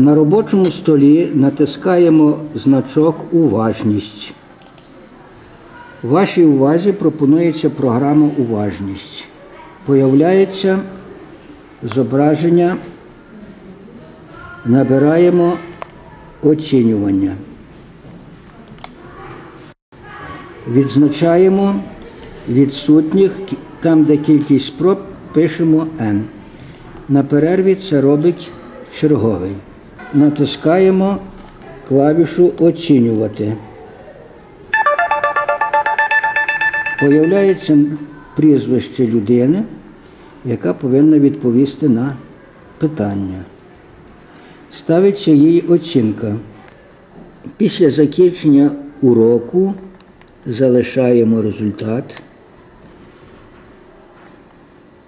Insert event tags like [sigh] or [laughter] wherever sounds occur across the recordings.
На робочому столі натискаємо значок Уважність. Вашій увазі пропонується програма Уважність. Появляється зображення. Набираємо оцінювання. Відзначаємо відсутніх, там, де кількість спроб, пишемо N. На перерві це робить черговий. Натискаємо клавішу Оцінювати. Появляється прізвище людини, яка повинна відповісти на питання. Ставиться їй оцінка. Після закінчення уроку залишаємо результат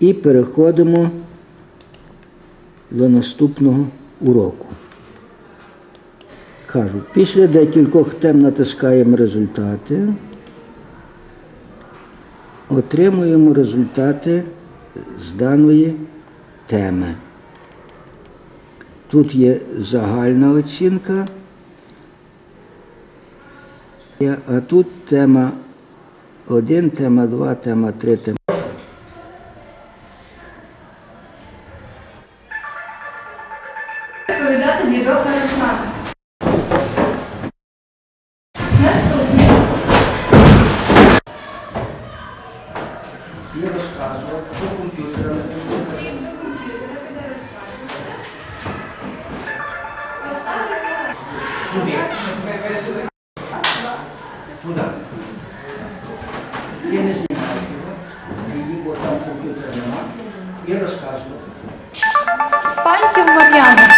і переходимо до наступного уроку. Кажу, після декількох тем натискаємо результати, отримуємо результати з даної теми. Тут є загальна оцінка, а тут тема 1, тема 2, тема 3, тема. І розказувати про комп'ютера. Як до комп'ютера буде розказувати. Поставити. Туди. Туди. Я не знімаю його. Її, бо там комп'ютера нема. І розказувати. Паньків Мар'яна.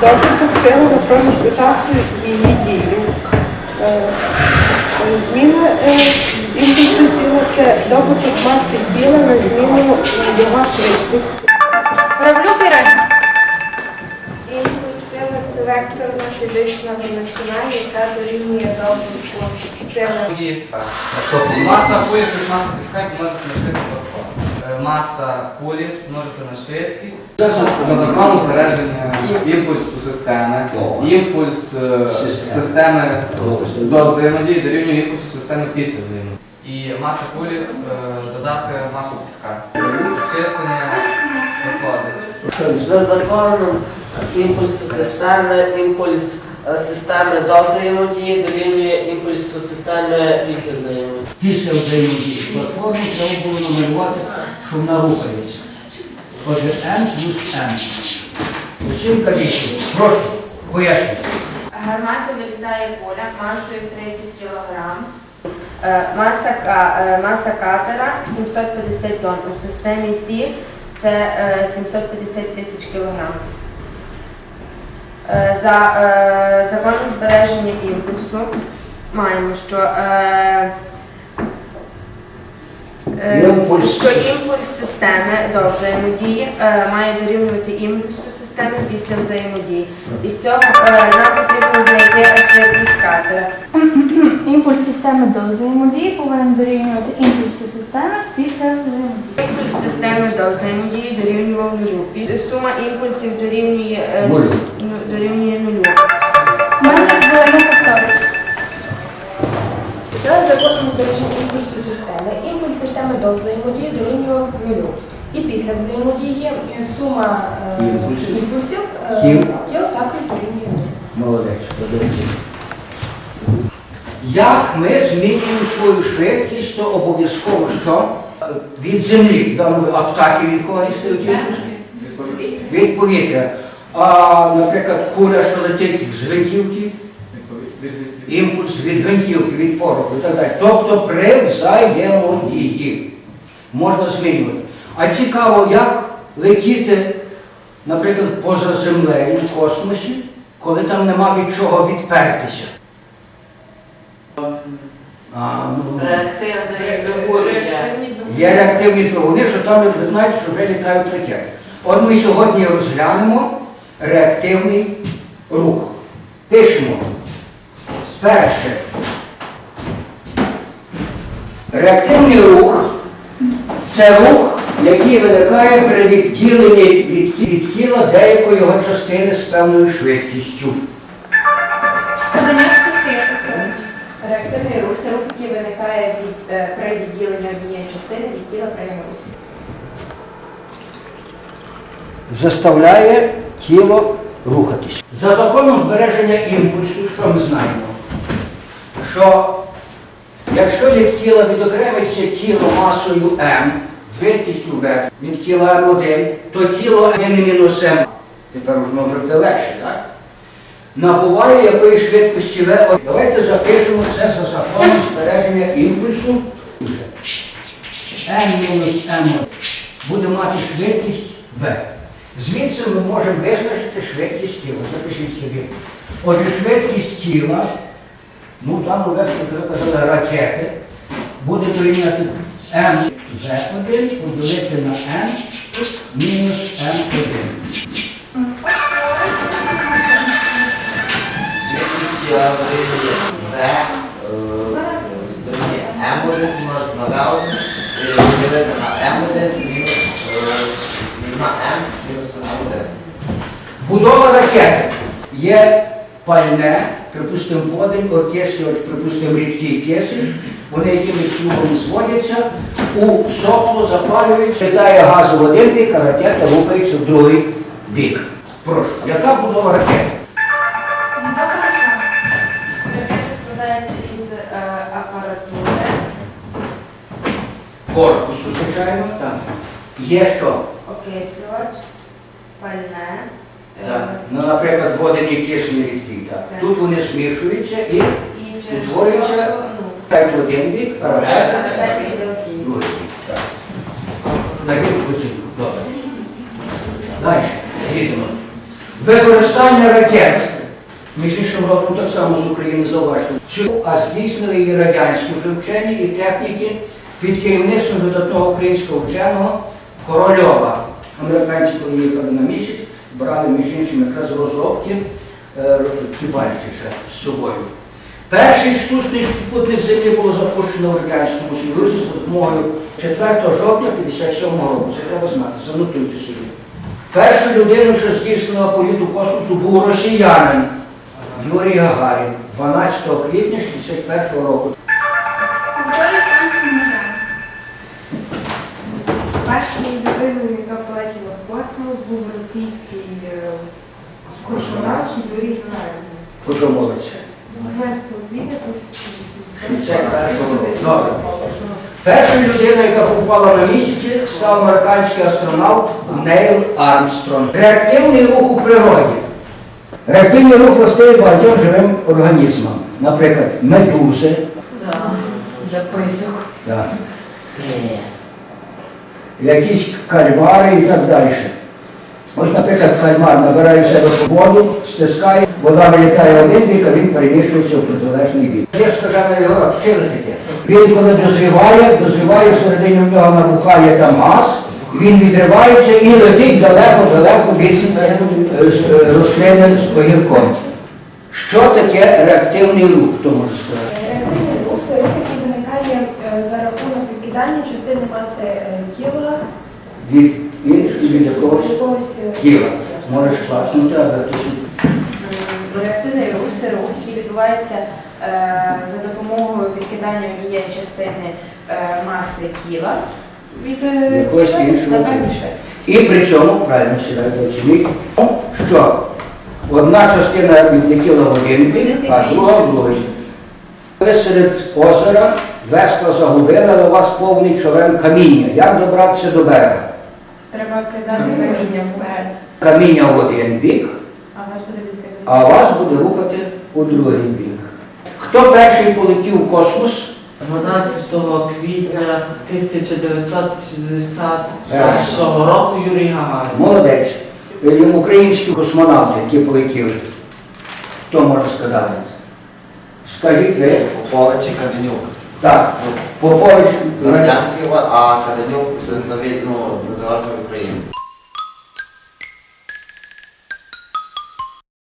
Добуток сили на проміжку часу і її дії. Е, Зміна е, тіла це добуток маси тіла на зміну його швидкості. Равлюк Ірина. Імпульс сили це векторна фізична величина, яка дорівнює добутку сили. Тобто маса кулі плюс маса піска помножити на швидкість. Е, Маса кулі помножити на швидкість. За законом збереження імпульсу системи, імпульс е, Системи. до взаємодії дорівнює імпульсу системи після взаємодії. І маса кулі е, додати масу піска. Числення виходить. За законом імпульсу системи, імпульс е, системи до взаємодії дорівнює імпульсу системи після взаємодії. Після взаємодії платформи треба було намалювати, що вона рухається. Отже, N плюс N. Оцінка 8. Прошу, пояснюйте. Гармата вилітає поля масою 30 кг. Маса, е, маса катера 750 тонн. У системі Сі це е, 750 тисяч кілограм. Е, За е, законом збереження імпульсу маємо, що е, Імпульс. що імпульс системи до взаємодії е, має дорівнювати імпульсу системи після взаємодії. Із цього е, нам потрібно знайти швидкість катера. [clears throat] Імпульс системи до взаємодії повинен дорівнювати імпульсу системи після взаємодії. Імпульс системи до взаємодії дорівнював нулю. Пі- Сума імпульсів дорівнює, е, с- ну, дорівнює нулю. У мене було до взаємодії дорівнював нулю. І після взаємодії сума е, Імпульсів. імпульсів е, Тіл. тіл також дорівнює нулю. Молодець, подивіться. Як ми змінюємо свою швидкість, то обов'язково що? Від землі, в а птахи від кого імпульс? Від повітря. А, наприклад, куля, що летить з гвинтівки, імпульс від гвинтівки, від пороху і так далі. Тобто при взаємодії можна змінювати. А цікаво, як летіти, наприклад, поза землею в космосі, коли там нема від чого відпертися. А, ну, вигоріння. Є реактивні двигуни, що там ви знаєте, що вже літають ракети. От ми сьогодні розглянемо реактивний рух. Пишемо. Перше. Реактивний рух це рух який виникає при відділенні від, від тіла деякої його частини з певною швидкістю. Подання. Реактивний рух це рух, який виникає від, е, при відділенні однієї частини від тіла при йому русі. заставляє тіло рухатись. За законом збереження імпульсу, що ми знаємо? Що якщо від тіла відокремиться тіло масою М, швидкістю В від тіла М1, то тіло не мінус М. Тепер воно вже буде легше, так? Набуває якої швидкості В. Давайте запишемо це за законом збереження імпульсу. М мінус М буде мати швидкість В. Звідси ми можемо визначити швидкість тіла. Запишіть собі. Отже, швидкість тіла, ну випадку ви казали ракети, буде дорівняти МВ1 поділити на М мінус М1. Швидкість тіла дорівнює В, дорівнює М1 помножити на В1, і поділити на М1 мінус на М мінус М1. Будова ракети є пальне, припустимо, водень, окислювач, припустимо, рідкий кисень, вони якимось кругом зводяться, у сопло запалюють, літає газ в один бік, а ракета рухається в другий бік. Прошу, яка будова ракети? Ракета складається із е, апаратури, Корпусу, звичайно, так. Є що? окислювач, пальне. Так. Ну, наприклад, водені кисень рідкий. Так. Так. Тут вони змішуються і І дають в один бік, а другий. бік. Так. Добре. Далі. Їдемо. Використання ракет. Між іншим роком так само з України зауважено. А здійснили її радянські вже вчені і техніки під керівництвом видатного українського вченого Корольова. Американці, коли їхали на місяць, брали між іншим якраз розробки е, Кібальчича з собою. Перший штучний супутник Землі було запущено в Радянському Союзі з допомогою 4 жовтня 57 року. Це треба знати, занотуйте собі. Першою людиною, що здійснила політ у космосу, був росіянин Юрій Гагарін 12 квітня 61 року. Першою людиною, яка полетіла в космос, був російський е, космонавт Юрій Сарин. Подобалося. 12 квітня 61 року. Добре. Першою людиною, яка попала на місяці, став американський астронавт Нейл Армстронг. Реактивний рух у природі. Реактивний рух властивий багатьом живим організмам. Наприклад, медузи. Записок. Так. якісь кальмари і так далі. Ось, наприклад, кальмар набирає в себе воду, стискає, вода вилітає в один бік, а він переміщується в протилежний бік. Я скажена його вчили таке. Він коли дозріває, дозріває всередині в нього набухає там газ, він відривається і летить далеко-далеко від е, е, рослини з огірком. Що таке реактивний рух, хто може сказати? Реактивний рух це рух, який виникає е, за рахунок відкидання частини маси е, тіла Від іншого, від якогось тіла. Можеш класнути, але М, Реактивний рух це рух, який відбувається е, за допомогою відкидання однієї частини е, маси тіла від е, Якогось іншого. І при цьому, правильно сідайте оцініть, що одна частина відлетіла в один бік, а друга в другий. Ви серед озера весла загубили, але у вас повний човен каміння. Як добратися до берега? Треба кидати каміння вперед, Каміння в один бік, а вас буде а вас буде рухати у другий бік. Хто перший полетів в космос? 12 квітня 1961 року Юрій Гагарин. Молодець. Українські космонавти, які полетіли. Хто може сказати? Скажіть ви. Попович і Каденюк. Так, Попович. З а Каденюк Завід, ну, Незалежної України.